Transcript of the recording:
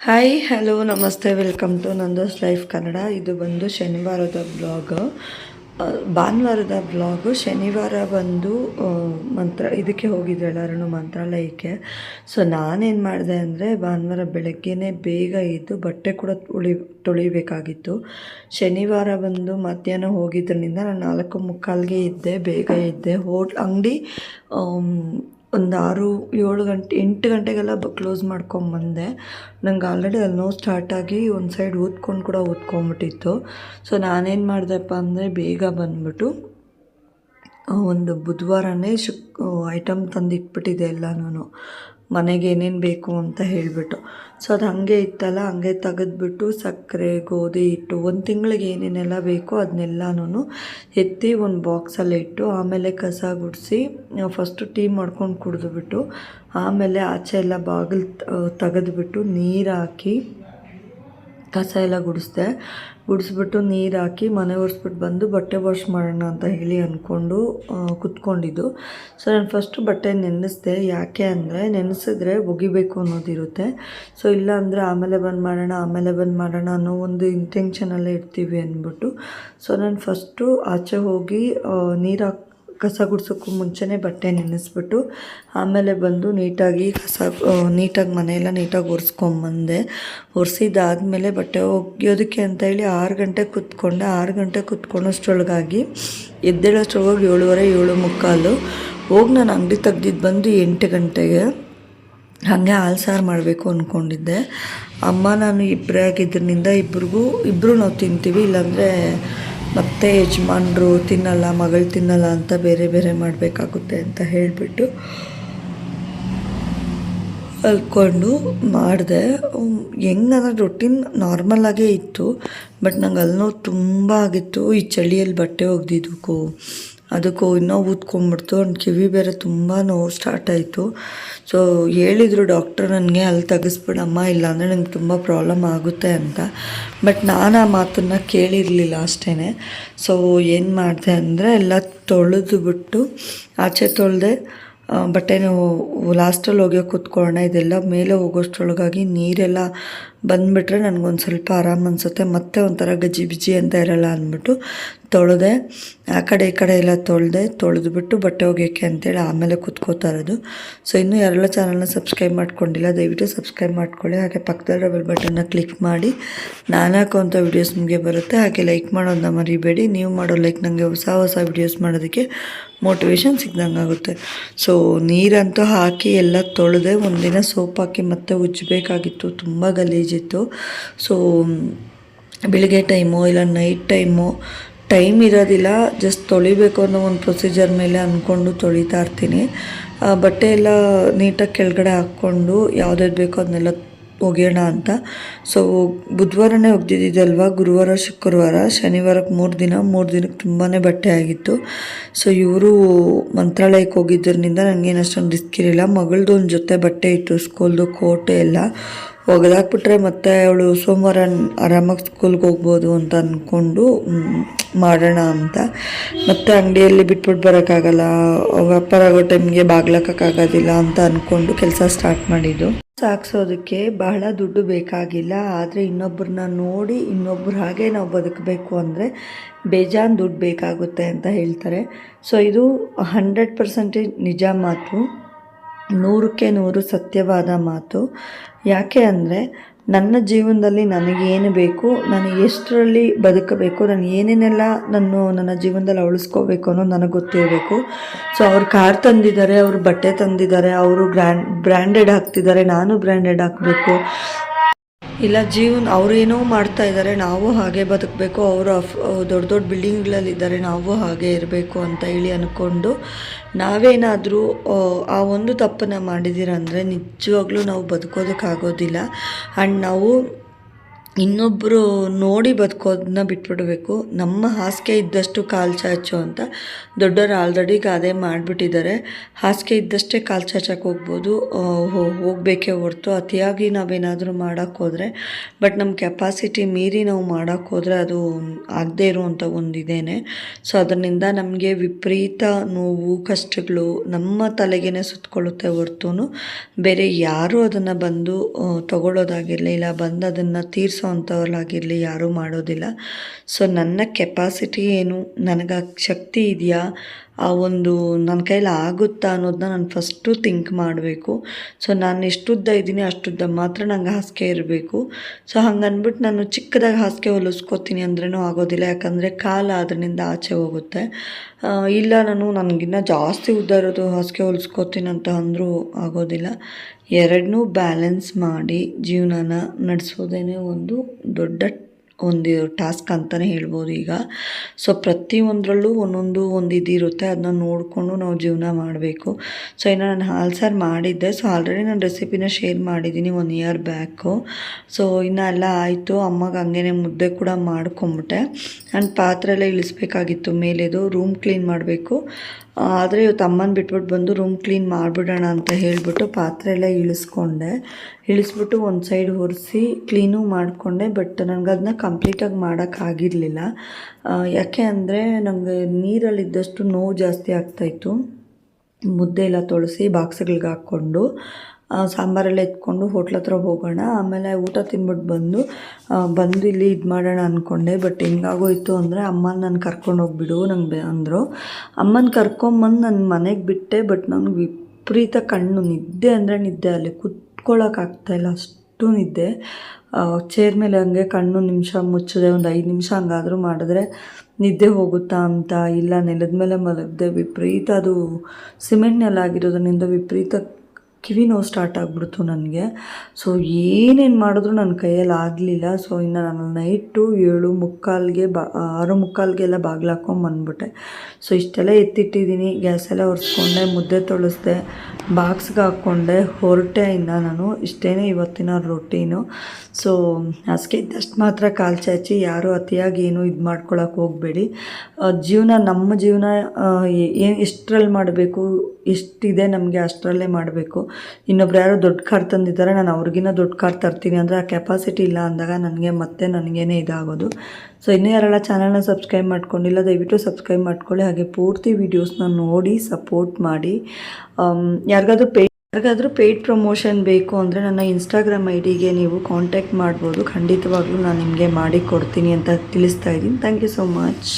Hi hello namaste welcome to Nando's life Kannada ಇದು ಬಂದು ಶನಿವಾರದ blog ಭಾನುವಾರದ ಬ್ಲಾಗು ಶನಿವಾರ ಬಂದು ಮಂತ್ರ, ಇದಕ್ಕೆ ಹೋಗಿದ್ದೆ ಎಲ್ಲರೂ ಮಂತ್ರಾಲಯಕ್ಕೆ. ಸೊ ನಾನೇನು ಮಾಡಿದೆ ಅಂದರೆ, ಭಾನುವಾರ ಬೆಳಗ್ಗೆನೇ ಬೇಗ ಇದ್ದು ಬಟ್ಟೆ ಕೂಡ ತೊಳಿ, ತೊಳಿಬೇಕಾಗಿತ್ತು. ಶನಿವಾರ ಬಂದು ಮಧ್ಯಾಹ್ನ ಹೋಗಿದ್ದರಿಂದ ನಾನು ನಾಲ್ಕು ಮುಕ್ಕಾಲ್ಗೆ ಇದ್ದೆ ಬೇಗ ಇದ್ದೆ ಹೋಟ್, ಅಂಗಡಿ ಒಂದು ಆರು ಏಳು ಗಂಟೆ, ಎಂಟು ಗಂಟೆಗೆಲ್ಲ ಬ ಕ್ಲೋಸ್ ಮಾಡ್ಕೊಂಬಂದೆ ನಂಗೆ ಆಲ್ರೆಡಿ ಅಲ್ಲಿ ನೋವು ಸ್ಟಾರ್ಟಾಗಿ ಒಂದು ಸೈಡ್ ಊದ್ಕೊಂಡು ಕೂಡ ಊದ್ಕೊಂಬಿಟ್ಟಿತ್ತು ಸೊ ನಾನೇನು ಮಾಡಿದೆಪ್ಪ ಅಂದರೆ ಬೇಗ ಬಂದ್ಬಿಟ್ಟು ಒಂದು ಬುಧವಾರನೇ ಶುಕ್ ಐಟಮ್ ತಂದು ಎಲ್ಲ ಎಲ್ಲನೂ ಮನೆಗೆ ಏನೇನು ಬೇಕು ಅಂತ ಹೇಳಿಬಿಟ್ಟು. ಸೊ ಅದು ಹಾಗೆ ಇತ್ತಲ್ಲ, ಹಂಗೆ ತೆಗೆದ್ಬಿಟ್ಟು ಸಕ್ಕರೆ, ಗೋಧಿ ಹಿಟ್ಟು ಒಂದು ತಿಂಗಳಿಗೆ ಏನೇನೆಲ್ಲ ಬೇಕೋ ಅದನ್ನೆಲ್ಲನೂ ಎತ್ತಿ ಒಂದು ಬಾಕ್ಸಲ್ಲಿ ಇಟ್ಟು ಆಮೇಲೆ ಕಸ ಗುಡಿಸಿ ಫಸ್ಟು ಟೀ ಮಾಡ್ಕೊಂಡು ಕುಡಿದ್ಬಿಟ್ಟು, ಆಮೇಲೆ ಆಚೆ ಎಲ್ಲ ಬಾಗಿಲು ತೆಗೆದ್ಬಿಟ್ಟು ನೀರು ಹಾಕಿ ಕಸ ಎಲ್ಲ ಗುಡಿಸ್ದೆ. ಗುಡಿಸ್ಬಿಟ್ಟು ನೀರು ಹಾಕಿ ಮನೆ ಒರೆಸ್ಬಿಟ್ಟು ಬಂದು ಬಟ್ಟೆ ವಾಶ್ ಮಾಡೋಣ ಅಂತ ಹೇಳಿ ಅಂದ್ಕೊಂಡು ಕುತ್ಕೊಂಡಿದ್ದು. ಸೊ ನಾನು ಫಸ್ಟು ಬಟ್ಟೆ ನೆನೆಸ್ದೆ. ಯಾಕೆ ಅಂದರೆ ನೆನೆಸಿದ್ರೆ ಒಗಿಬೇಕು ಅನ್ನೋದಿರುತ್ತೆ. ಸೊ ಇಲ್ಲ ಅಂದರೆ ಆಮೇಲೆ ಬಂದು ಮಾಡೋಣ, ಆಮೇಲೆ ಬಂದು ಮಾಡೋಣ ಅನ್ನೋ ಒಂದು ಇಂಟೆನ್ಷನಲ್ಲೇ ಇರ್ತೀವಿ ಅಂದ್ಬಿಟ್ಟು ಸೊ ನಾನು ಫಸ್ಟು ಆಚೆ ಹೋಗಿ ನೀರು ಹಾಕಿ ಕಸ ಗುಡಿಸೋಕ್ಕೂ ಮುಂಚೆನೇ ಬಟ್ಟೆ ನೆನೆಸ್ಬಿಟ್ಟು ಆಮೇಲೆ ಬಂದು ನೀಟಾಗಿ ಕಸ ನೀಟಾಗಿ ಮನೆಯೆಲ್ಲ ನೀಟಾಗಿ ಒರೆಸ್ಕೊಂಬಂದೆ. ಒರೆಸಿದಾದಮೇಲೆ ಬಟ್ಟೆ ಒಗೆಯೋದಕ್ಕೆ ಅಂತ ಹೇಳಿ ಆರು ಗಂಟೆ ಕೂತ್ಕೊಂಡೆ. ಆರು ಗಂಟೆ ಕೂತ್ಕೊಳ್ಳೋಷ್ಟ್ರೊಳಗಾಗಿ ಎದ್ದೇಳೋಷ್ಟ್ರೊಳಗೆ ಏಳುವರೆ, ಏಳು ಮುಕ್ಕಾಲು. ಹೋಗಿ ನಾನು ಅಂಗಡಿ ತೆಗ್ದಿದ್ದು ಬಂದು ಎಂಟು ಗಂಟೆಗೆ ಹಾಗೆ ಹಾಲು ಸಾರು ಮಾಡಬೇಕು ಅಂದ್ಕೊಂಡಿದ್ದೆ. ಅಮ್ಮ, ನಾನು ಇಬ್ಬರೇ ಆಗಿದ್ದರಿಂದ ಇಬ್ರಿಗೂ ಇಬ್ಬರು ನಾವು ತಿಂತೀವಿ, ಇಲ್ಲಾಂದರೆ ಮತ್ತೆ ಯಜಮಾನ್ರು ತಿನ್ನಲ್ಲ, ಮಗಳು ತಿನ್ನಲ್ಲ ಅಂತ ಬೇರೆ ಬೇರೆ ಮಾಡಬೇಕಾಗುತ್ತೆ ಅಂತ ಹೇಳಿಬಿಟ್ಟು ಅಲ್ಕೊಂಡು ಮಾಡಿದೆ. ಹೆಂಗಂದ್ರೆ ರೊಟೀನ್ ನಾರ್ಮಲಾಗೇ ಇತ್ತು, ಬಟ್ ನಂಗೆ ಅಲ್ಲಿ ತುಂಬ ಆಗಿತ್ತು. ಈ ಚಳಿಯಲ್ಲಿ ಬಟ್ಟೆ ಒಗ್ದಿದ್ದಕ್ಕೂ, ಅದಕ್ಕೂ ಇನ್ನೂ ಊದ್ಕೊಂಡ್ಬಿಡ್ತು ಅಂಡ್ ಕಿವಿ ಬೇರೆ ತುಂಬ ನೋವು ಸ್ಟಾರ್ಟ್ ಆಯಿತು. ಸೊ ಹೇಳಿದರು ಡಾಕ್ಟರ್ ನನಗೆ, ಅಲ್ಲಿ ತೆಗಿಸ್ಬಿಡಮ್ಮ, ಇಲ್ಲಾಂದರೆ ನಂಗೆ ತುಂಬ ಪ್ರಾಬ್ಲಮ್ ಆಗುತ್ತೆ ಅಂತ. ಬಟ್ ನಾನು ಆ ಮಾತನ್ನು ಕೇಳಿರಲಿಲ್ಲ ಅಷ್ಟೇ ಸೊ ಏನು ಮಾಡಿದೆ ಅಂದರೆ, ಎಲ್ಲ ತೊಳೆದು ಬಿಟ್ಟು, ಆಚೆ ತೊಳೆದೆ ಬಟ್ಟೆನೂ ಲಾಸ್ಟಲ್ಲಿ ಹೋಗಿ ಕೂತ್ಕೊಳ್ಳೋಣ ಇದೆಲ್ಲ ಮೇಲೆ ಹೋಗೋಷ್ಟರೊಳಗಾಗಿ ನೀರೆಲ್ಲ ಬಂದುಬಿಟ್ರೆ ನನಗೊಂದು ಸ್ವಲ್ಪ ಆರಾಮ್ ಅನಿಸುತ್ತೆ. ಮತ್ತೆ ಒಂಥರ ಗಜ್ಜಿ ಬಿಜಿ ಅಂತ ಇರಲ್ಲ ಅಂದ್ಬಿಟ್ಟು ತೊಳೆದೆ, ಆ ಕಡೆ ಈ ಕಡೆ ಎಲ್ಲ ತೊಳೆದೆ, ತೊಳೆದುಬಿಟ್ಟು ಬಟ್ಟೆ ಒಗೆಯೋಕ್ಕೆ ಅಂತೇಳಿ ಆಮೇಲೆ ಕೂತ್ಕೋತಾ ಇರೋದು. ಸೊ ಇನ್ನೂ ಯಾರೆಲ್ಲ ಚಾನಲ್ನ ಸಬ್ಸ್ಕ್ರೈಬ್ ಮಾಡ್ಕೊಂಡಿಲ್ಲ, ದಯವಿಟ್ಟು ಸಬ್ಸ್ಕ್ರೈಬ್ ಮಾಡ್ಕೊಳ್ಳಿ. ಹಾಗೆ ಪಕ್ಕದಲ್ಲಿ ಬೆಲ್ ಬಟನ್ನ ಕ್ಲಿಕ್ ಮಾಡಿ. ನಾನು ಹಾಕೋಂಥ ವೀಡಿಯೋಸ್ ನಿಮಗೆ ಬರುತ್ತೆ. ಹಾಗೆ ಲೈಕ್ ಮಾಡೋದನ್ನ ಮರಿಬೇಡಿ. ನೀವು ಮಾಡೋ ಲೈಕ್ ನನಗೆ ಹೊಸ ಹೊಸ ವೀಡಿಯೋಸ್ ಮಾಡೋದಕ್ಕೆ ಮೋಟಿವೇಶನ್ ಸಿಗ್ದಂಗೆ ಆಗುತ್ತೆ. ಸೊ ನೀರಂತೂ ಹಾಕಿ ಎಲ್ಲ ತೊಳೆದೆ, ಒಂದಿನ ಸೋಪ್ ಹಾಕಿ ಮತ್ತೆ ಉಜ್ಜಬೇಕಾಗಿತ್ತು. ತುಂಬ ಗಲೀಜಿತ್ತು ಸೊ ಬೆಳಿಗ್ಗೆ ಟೈಮು ಇಲ್ಲ ನೈಟ್ ಟೈಮು ಟೈಮ್ ಇರೋದಿಲ್ಲ ಜಸ್ಟ್ ತೊಳಿಬೇಕು ಅನ್ನೋ ಒಂದು ಪ್ರೊಸೀಜರ್ ಮೇಲೆ ಅಂದ್ಕೊಂಡು ತೊಳಿತಾ ಇರ್ತೀನಿ. ಬಟ್ಟೆ ಎಲ್ಲ ನೀಟಾಗಿ ಕೆಳಗಡೆ ಹಾಕ್ಕೊಂಡು ಯಾವ್ದು ಬೇಕೋ ಅದನ್ನೆಲ್ಲ ಒಗೆಯೋಣ ಅಂತ. ಸೊ ಬುಧವಾರನೇ ಒಗ್ದಿದ್ದಲ್ವ ಗುರುವಾರ, ಶುಕ್ರವಾರ, ಶನಿವಾರಕ್ಕೆ ಮೂರು ದಿನ, ಮೂರು ದಿನಕ್ಕೆ ತುಂಬಾ ಬಟ್ಟೆ ಆಗಿತ್ತು. ಸೊ ಇವರು ಮಂತ್ರಾಲಯಕ್ಕೆ ಹೋಗಿದ್ದರಿಂದ ನನಗೇನು ಅಷ್ಟೊಂದು ರಿಸ್ಕ್ ಇರಲಿಲ್ಲ. ಮಗಳದು ಒಂದು ಜೊತೆ ಬಟ್ಟೆ ಇತ್ತು ಸ್ಕೂಲ್ದು ಕೋಟೆ ಎಲ್ಲ. ಒಗೆದಾಕ್ಬಿಟ್ರೆ ಮತ್ತೆ ಅವಳು ಸೋಮವಾರ ಆರಾಮಾಗಿ ಸ್ಕೂಲ್ಗೆ ಹೋಗ್ಬೋದು ಅಂತ ಅಂದ್ಕೊಂಡು ಮಾಡೋಣ ಅಂತ. ಮತ್ತೆ ಅಂಗಡಿಯಲ್ಲಿ ಬಿಟ್ಬಿಟ್ಟು ಬರೋಕ್ಕಾಗಲ್ಲ. ವ್ಯಾಪಾರ ಆಗೋ ಟೈಮ್ಗೆ ಬಾಗ್ಲಕ್ಕಾಗೋದಿಲ್ಲ ಅಂತ ಅಂದ್ಕೊಂಡು ಕೆಲಸ ಸ್ಟಾರ್ಟ್ ಮಾಡಿದ್ದು. ಸಾಕ್ಸೋದಕ್ಕೆ ಬಹಳ ದುಡ್ಡು ಬೇಕಾಗಿಲ್ಲ. ಆದರೆ ಇನ್ನೊಬ್ಬರನ್ನ ನೋಡಿ ಇನ್ನೊಬ್ರು ಹಾಗೆ ನಾವು ಬದುಕಬೇಕು ಅಂದರೆ ಬೇಜಾನ್ ದುಡ್ಡು ಬೇಕಾಗುತ್ತೆ ಅಂತ ಹೇಳ್ತಾರೆ. ಸೊ ಇದು ಹಂಡ್ರೆಡ್ ಪರ್ಸೆಂಟೇಜ್ ನಿಜ ಮಾತು. ನೂರಕ್ಕೆ ನೂರು ಸತ್ಯವಾದ ಮಾತು. ಯಾಕೆ ಅಂದರೆ ನನ್ನ ಜೀವನದಲ್ಲಿ ನನಗೇನು ಬೇಕು, ನಾನು ಎಷ್ಟರಲ್ಲಿ ಬದುಕಬೇಕು, ನಾನು ಏನೇನೆಲ್ಲ ನಾನು ನನ್ನ ಜೀವನದಲ್ಲಿ ಅಳಿಸ್ಕೋಬೇಕು ಅನ್ನೋ ನನಗೆ ಗೊತ್ತಿರಬೇಕು. ಸೊ ಅವ್ರು ಕಾರ್ ತಂದಿದ್ದಾರೆ, ಅವರು ಬಟ್ಟೆ ತಂದಿದ್ದಾರೆ, ಅವರು ಗ್ರ್ಯಾಂಡ್ ಬ್ರ್ಯಾಂಡೆಡ್ ಹಾಕ್ತಿದ್ದಾರೆ, ನಾನು ಬ್ರ್ಯಾಂಡೆಡ್ ಹಾಕಬೇಕು. ಇಲ್ಲ, ಜೀವನ ಅವರೇನೋ ಮಾಡ್ತಾ ಇದ್ದಾರೆ ನಾವು ಹಾಗೆ ಬದುಕಬೇಕು, ಅವರು ಅಫ್, ದೊಡ್ಡ ದೊಡ್ಡ ಬಿಲ್ಡಿಂಗ್ಗಳಲ್ಲಿದ್ದಾರೆ ನಾವು ಹಾಗೆ ಇರಬೇಕು ಅಂತ ಹೇಳಿ ಅಂದ್ಕೊಂಡು ನಾವೇನಾದರೂ, ಆ ಒಂದು ತಪ್ಪನ್ನು ಮಾಡಿದ್ದೀರಂದರೆ ನಿಜವಾಗ್ಲೂ ನಾವು ಬದುಕೋದಕ್ಕಾಗೋದಿಲ್ಲ. ಆ್ಯಂಡ್ ನಾವು ಇನ್ನೊಬ್ಬರು ನೋಡಿ ಬದುಕೋದನ್ನ ಬಿಟ್ಬಿಡಬೇಕು. ನಮ್ಮ ಹಾಸಿಗೆ ಇದ್ದಷ್ಟು ಕಾಲು ಚಾಚು ಅಂತ ದೊಡ್ಡವರು ಆಲ್ರೆಡಿ ಗಾದೆ ಮಾಡಿಬಿಟ್ಟಿದ್ದಾರೆ. ಹಾಸಿಗೆ ಇದ್ದಷ್ಟೇ ಕಾಲು ಚಾಚಕ್ಕೆ ಹೋಗ್ಬೋದು. ಹೋಗಬೇಕೇ ಹೊರತು ಅತಿಯಾಗಿ ನಾವೇನಾದರೂ ಮಾಡೋಕ್ಕೆ ಹೋದರೆ, ಬಟ್ ನಮ್ಮ ಕೆಪಾಸಿಟಿ ಮೀರಿ ನಾವು ಮಾಡೋಕ್ಕೆ ಹೋದರೆ ಅದು ಆಗದೇ ಇರುವಂಥ ಒಂದು ಇದೇನೆ. ಸೊ ಅದರಿಂದ ನಮಗೆ ವಿಪರೀತ ನೋವು, ಕಷ್ಟಗಳು ನಮ್ಮ ತಲೆಗೇನೆ ಸುತ್ತಕೊಳ್ಳುತ್ತೆ ಹೊರತು ಬೇರೆ ಯಾರೂ ಅದನ್ನು ಬಂದು ತಗೊಳ್ಳೋದಾಗಿರಲಿ ಇಲ್ಲ ಬಂದು ಅದನ್ನು ತೀರಿಸೋ ಅಂಥವ್ರಾಗಿರಲಿ ಯಾರೂ ಮಾಡೋದಿಲ್ಲ. ಸೊ ನನ್ನ ಕೆಪಾಸಿಟಿ ಏನು? ನನಗೆ ಶಕ್ತಿ ಇದೆಯಾ? ಆ ಒಂದು ನನ್ನ ಕೈಲಿ ಆಗುತ್ತಾ ಅನ್ನೋದನ್ನ ನಾನು ಫಸ್ಟು ಥಿಂಕ್ ಮಾಡಬೇಕು. ಸೊ ನಾನು ಎಷ್ಟುದ್ದ ಇದ್ದೀನಿ ಅಷ್ಟುದ್ದ ಮಾತ್ರ ನಂಗೆ ಹಾಸಿಗೆ ಇರಬೇಕು. ಸೊ ಹಂಗೆ ಅಂದ್ಬಿಟ್ಟು ನಾನು ಚಿಕ್ಕದಾಗಿ ಹಾಸಿಗೆ ಹೊಲಿಸ್ಕೊತೀನಿ ಅಂದ್ರೂ ಆಗೋದಿಲ್ಲ. ಯಾಕಂದರೆ ಕಾಲ ಅದರಿಂದ ಆಚೆ ಹೋಗುತ್ತೆ. ಇಲ್ಲ ನಾನು ನನಗಿನ್ನ ಜಾಸ್ತಿ ಉದ್ದ ಇರೋದು ಹಾಸಿಗೆ ಹೊಲಿಸ್ಕೊತೀನಿ ಅಂತ ಅಂದರೂ ಆಗೋದಿಲ್ಲ. ಎರಡನ್ನೂ ಬ್ಯಾಲೆನ್ಸ್ ಮಾಡಿ ಜೀವನನ ನಡೆಸೋದೇ ಒಂದು ದೊಡ್ಡ ಒಂದು ಟಾಸ್ಕ್ ಅಂತಲೇ ಹೇಳ್ಬೋದು ಈಗ. ಸೊ ಪ್ರತಿಯೊಂದರಲ್ಲೂ ಒಂದೊಂದು ಒಂದು ಇದಿರುತ್ತೆ ಅದನ್ನ ನೋಡಿಕೊಂಡು ನಾವು ಜೀವನ ಮಾಡಬೇಕು. ಸೊ ಇನ್ನು ನಾನು ಹಾಲು ಸಾರು ಮಾಡಿದ್ದೆ. ಸೊ ಆಲ್ರೆಡಿ ನಾನು ರೆಸಿಪಿನ ಶೇರ್ ಮಾಡಿದ್ದೀನಿ ಒನ್ ಇಯರ್ ಬ್ಯಾಕು ಸೊ ಇನ್ನು ಎಲ್ಲ ಆಯಿತು. ಅಮ್ಮಗೆ ಹಂಗೇನೆ ಮುದ್ದೆ ಕೂಡ ಮಾಡ್ಕೊಂಬಿಟ್ಟೆ. ಆ್ಯಂಡ್ ಪಾತ್ರೆ ಎಲ್ಲ ಇಳಿಸ್ಬೇಕಾಗಿತ್ತು. ಮೇಲೆದು ರೂಮ್ ಕ್ಲೀನ್ ಮಾಡಬೇಕು. ಆದರೆ ಇವತ್ತು ಅಮ್ಮನ ಬಿಟ್ಬಿಟ್ಟು ಬಂದು ರೂಮ್ ಕ್ಲೀನ್ ಮಾಡಿಬಿಡೋಣ ಅಂತ ಹೇಳಿಬಿಟ್ಟು ಪಾತ್ರೆ ಎಲ್ಲ ಇಳಿಸ್ಕೊಂಡೆ. ಇಳಿಸ್ಬಿಟ್ಟು ಒಂದು ಸೈಡ್ ಒರೆಸಿ ಕ್ಲೀನು ಮಾಡಿಕೊಂಡೆ ಬಟ್ ನನಗೆ ಅದನ್ನ ಕಂಪ್ಲೀಟಾಗಿ ಮಾಡೋಕ್ಕಾಗಿರಲಿಲ್ಲ ಯಾಕೆ ಅಂದರೆ ನನಗೆ ನೀರಲ್ಲಿದ್ದಷ್ಟು ನೋವು ಜಾಸ್ತಿ ಆಗ್ತಾಯಿತ್ತು ಮುದ್ದೆ ಎಲ್ಲ ತೊಳಸಿ ಬಾಕ್ಸ್ಗಳಿಗೆ ಹಾಕ್ಕೊಂಡು ಸಾಂಬಾರೆಲ್ಲ ಎತ್ಕೊಂಡು ಹೋಟ್ಲ್ ಹತ್ರ ಹೋಗೋಣ. ಆಮೇಲೆ ಊಟ ತಿನ್ಬಿಟ್ಟು ಬಂದು ಬಂದು ಇಲ್ಲಿ ಇದು ಮಾಡೋಣ ಅಂದ್ಕೊಂಡೆ ಬಟ್ ಹೆಂಗಾಗೋಯ್ತು ಅಂದರೆ ಅಮ್ಮನ ನಾನು ಕರ್ಕೊಂಡು ಹೋಗ್ಬಿಡು ನಂಗೆ ಬೆ ಅಂದರು. ಅಮ್ಮನ ಕರ್ಕೊಂಬಂದು ನನ್ನ ಮನೆಗೆ ಬಿಟ್ಟೆ, ಬಟ್ ನನಗೆ ವಿಪರೀತ ಕಣ್ಣು, ನಿದ್ದೆ ಅಂದರೆ ನಿದ್ದೆ. ಅಲ್ಲಿ ಕುತ್ಕೊಳ್ಳೋಕ್ಕಾಗ್ತಾಯಿಲ್ಲ ಅಷ್ಟು ನಿದ್ದೆ. ಚೇರ್ ಮೇಲೆ ಹಂಗೆ ಕಣ್ಣು ನಿಮಿಷ ಮುಚ್ಚಿದೆ, ಒಂದು ಐದು ನಿಮಿಷ ಹಂಗಾದರೂ ಮಾಡಿದ್ರೆ ನಿದ್ದೆ ಹೋಗುತ್ತಾ ಅಂತ ಇಲ್ಲ. ನೆಲದ ಮೇಲೆ ಮಲಗಿದೆ, ವಿಪರೀತ ಅದು ಸಿಮೆಂಟ್ ನೆಲ ಆಗಿರೋದ್ರಿಂದ ವಿಪರೀತ ಕಿವಿ ನೋವು ಸ್ಟಾರ್ಟ್ ಆಗಿಬಿಡ್ತು ನನಗೆ. ಸೊ ಏನೇನು ಮಾಡಿದ್ರು ನನ್ನ ಕೈಯಲ್ಲಿ ಆಗಲಿಲ್ಲ. ಸೊ ಇನ್ನು ನಾನು ನೈಟು ಏಳು ಮುಕ್ಕಾಲ್ಗೆ ಬಾ ಆರು ಮುಕ್ಕಾಲ್ಗೆಲ್ಲ ಬಾಗಿಲು ಹಾಕ್ಕೊಂಡು ಬಂದ್ಬಿಟ್ಟೆ. ಸೊ ಇಷ್ಟೆಲ್ಲ ಎತ್ತಿಟ್ಟಿದ್ದೀನಿ. ಗ್ಯಾಸೆಲ್ಲ ಒರೆಸ್ಕೊಂಡೆ, ಮುದ್ದೆ ತೊಳಸ್ದೆ, ಬಾಕ್ಸ್ಗೆ ಹಾಕ್ಕೊಂಡೆ ಹೊರಟೆ ಇನ್ನು ನಾನು. ಇಷ್ಟೇ ಇವತ್ತಿನ ರೊಟೀನು ಸೊ ಹಾಸಿಗೆ ಇದ್ದಷ್ಟು ಮಾತ್ರ ಕಾಲು ಚಾಚಿ, ಯಾರು ಅತಿಯಾಗಿ ಏನು ಇದು ಮಾಡ್ಕೊಳಕ್ಕೆ ಹೋಗಬೇಡಿ. ಜೀವನ, ನಮ್ಮ ಜೀವನ ಏನು ಎಷ್ಟರಲ್ಲಿ ಮಾಡಬೇಕು, ಎಷ್ಟಿದೆ ನಮಗೆ ಅಷ್ಟರಲ್ಲೇ ಮಾಡಬೇಕು. ಇನ್ನೊಬ್ರು ಯಾರೋ ದೊಡ್ಡ ಕಾರ್ ತಂದಿದ್ದಾರೆ, ನಾನು ಅವ್ರಿಗಿನ್ನ ದೊಡ್ಡ ಕಾರ್ ತರ್ತೀನಿ ಅಂದರೆ ಆ ಕೆಪಾಸಿಟಿ ಇಲ್ಲ ಅಂದಾಗ ನನಗೆ ಮತ್ತೆ ನನಗೇನೆ ಇದಾಗೋದು. ಸೊ ಇನ್ನೂ ಯಾರೆಲ್ಲ ಚಾನಲ್ನ ಸಬ್ಸ್ಕ್ರೈಬ್ ಮಾಡ್ಕೊಂಡಿಲ್ಲ, ದಯವಿಟ್ಟು ಸಬ್ಸ್ಕ್ರೈಬ್ ಮಾಡ್ಕೊಳ್ಳಿ, ಹಾಗೆ ಪೂರ್ತಿ ವೀಡಿಯೋಸ್ನ ನೋಡಿ ಸಪೋರ್ಟ್ ಮಾಡಿ. ಯಾರಿಗಾದರೂ ಯಾರಿಗಾದ್ರೂ ಪೇ ಯಾರಿಗಾದರೂ ಪೇಯ್ಡ್ ಪ್ರಮೋಷನ್ ಬೇಕು ಅಂದರೆ ನನ್ನ ಇನ್ಸ್ಟಾಗ್ರಾಮ್ ಐ ಡಿಗೆ ನೀವು ಕಾಂಟ್ಯಾಕ್ಟ್ ಮಾಡ್ಬೋದು. ಖಂಡಿತವಾಗ್ಲೂ ನಾನು ನಿಮಗೆ ಮಾಡಿ ಕೊಡ್ತೀನಿ ಅಂತ ತಿಳಿಸ್ತಾ ಇದ್ದೀನಿ. Thank you so much